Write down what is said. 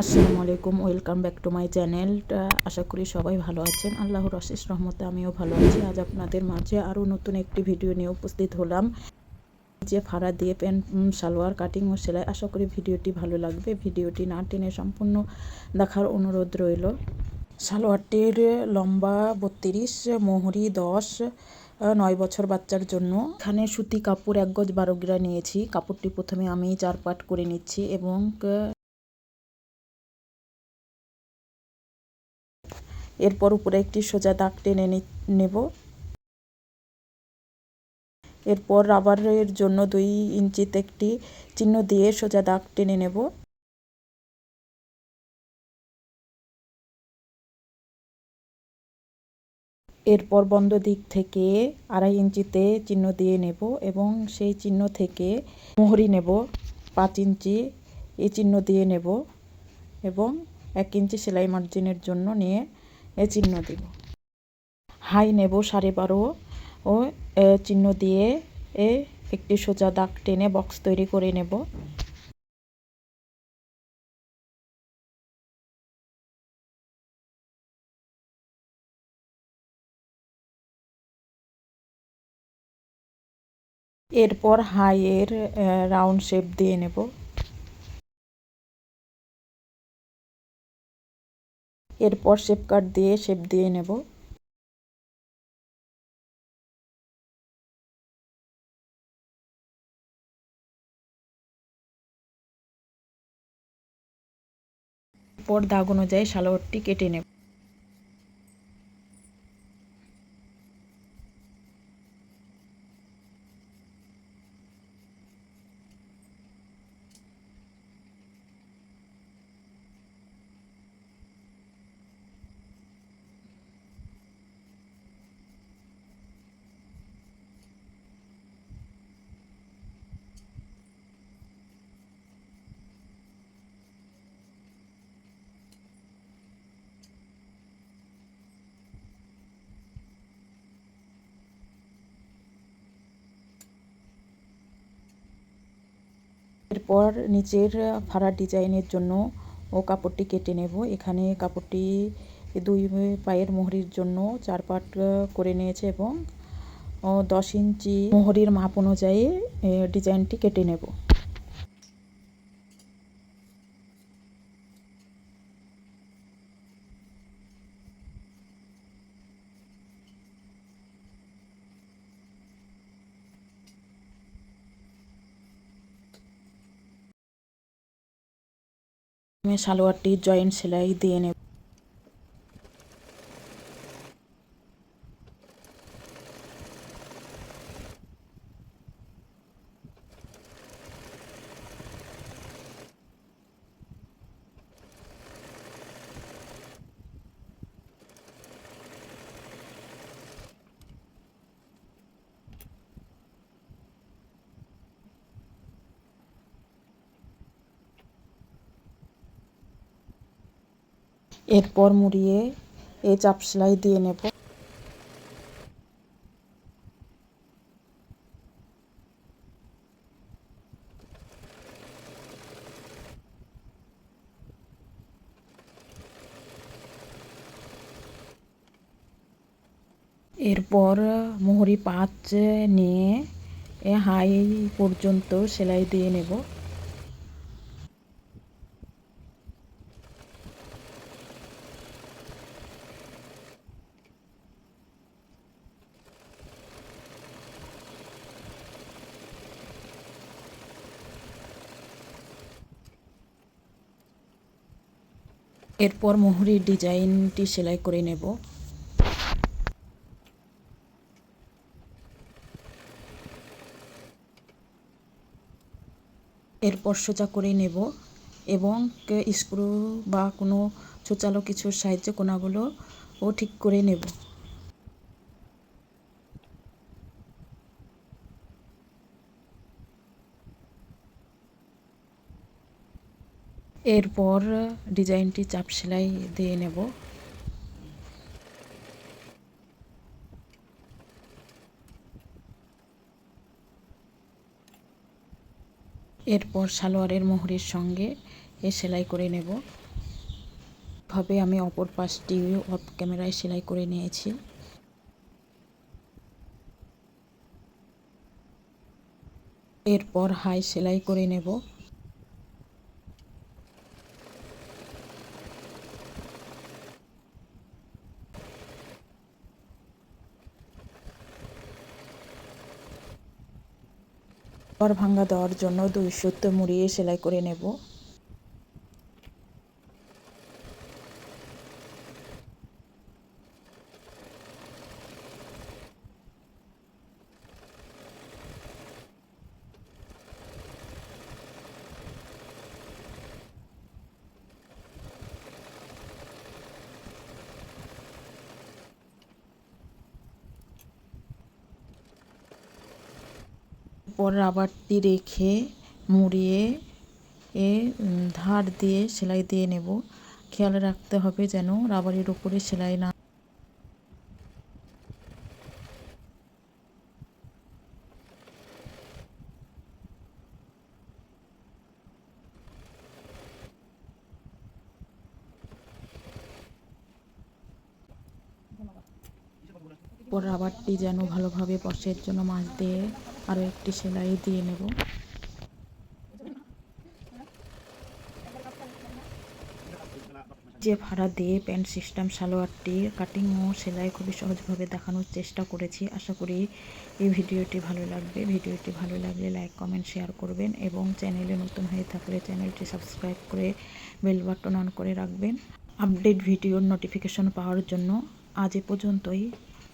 আসসালামু আলাইকুম, welcome back to my channel. আশা করি সবাই ভালো আছেন। আল্লাহর অশেষ রহমতে আমিও ভালো আছি। আজ আপনাদের মাঝে আরও নতুন একটি ভিডিও নিয়ে উপস্থিত হলাম। যে ফাড়া দিয়ে প্যান্ট সালোয়ার, কাটিং ও সেলাই, আশা করি ভিডিওটি ভালো লাগবে। ভিডিওটি না টেনে সম্পূর্ণ দেখার অনুরোধ রইল। সালোয়ারটির লম্বা বত্রিশ, মোহরি দশ নয় বছর বাচ্চার জন্য। এখানে সুতি কাপড় এক গজ বারো গ্রা নিয়েছি। কাপড়টি প্রথমে আমি চার পাট করে নিচ্ছি এবং এরপর উপরে একটি সোজা দাগ টেনে নেব। এরপর রাবারের জন্য দুই ইঞ্চিতে একটি চিহ্ন দিয়ে সোজা দাগ টেনে নেব। এরপর বন্ধ দিক থেকে আড়াই ইঞ্চিতে চিহ্ন দিয়ে নেব এবং সেই চিহ্ন থেকে মোহরি নেব। পাঁচ ইঞ্চি এই চিহ্ন দিয়ে নেব এবং এক ইঞ্চি সেলাই মার্জিনের জন্য নিয়ে এ চিহ্ন দিব। হাই নেব সাড়ে বারো ও চিহ্ন দিয়ে এ একটি সোজা দাগ টেনে বক্স তৈরি করে নেব। এরপর হাইয়ের রাউন্ড শেপ দিয়ে নেব। এরপর শেপ কাট দিয়ে শেপ দিয়ে নেব। পর দাগ অনুযায়ী সালোয়ারটি কেটে নেব। এরপর নিচের ফাড়ার ডিজাইনের জন্য ও কাপড়টি কেটে নেব। এখানে কাপড়টি দুই পায়ের মোহরির জন্য চার পাট করে নিয়েছে এবং, ও, দশ ইঞ্চি মোহরির মাপ অনুযায়ী ডিজাইনটি কেটে নেব। সালোয়ারটি জয়েন্ট সেলাই দিয়ে নেব। এরপর মুড়িয়ে এই চাপ সেলাই দিয়ে নেব। এরপর মোহরি পাঁচ নিয়ে হাই পর্যন্ত সেলাই দিয়ে নেব। এরপর মোহরির ডিজাইনটি সেলাই করে নেব। এরপর সোজা করে নেব এবং স্ক্রু বা কোনো সোচালো কিছুর সাহায্যে কোনাগুলো ও ঠিক করে নেব। এরপর ডিজাইনটি চাপ সেলাই দিয়ে নেব। এরপর সালোয়ারের মোহরের সঙ্গে এ সেলাই করে নেব। ভাবে আমি অপর পাশটি অফ ক্যামেরায় সেলাই করে নিয়েছি। এরপর হাই সেলাই করে নেব। পর ভাঙ্গা দেওয়ার জন্য দুই সুতো মুড়িয়ে সেলাই করে নেব। পর রাবারটি রেখে মুড়িয়ে, এ ধার দিয়ে সেলাই দিয়ে নেব। খেয়াল রাখতে হবে যেন রাবারের উপরে সেলাই না পর রাবারটি যেন ভালোভাবে বসে এর জন্য মাছ দিয়ে আরও একটি সেলাই দিয়ে নেব। যে ভাড়া দিয়ে প্যান্ট সিস্টেম, সালোয়ারটি, কাটিং ও সেলাই খুবই সহজভাবে দেখানোর চেষ্টা করেছি। আশা করি এই ভিডিওটি ভালো লাগবে। ভিডিওটি ভালো লাগলে লাইক, কমেন্ট, শেয়ার করবেন এবং চ্যানেলে নতুন হয়ে থাকলে চ্যানেলটি সাবস্ক্রাইব করে বেল বাটন অন করে রাখবেন। আপডেট ভিডিওর নোটিফিকেশন পাওয়ার জন্য আজ এ পর্যন্তই।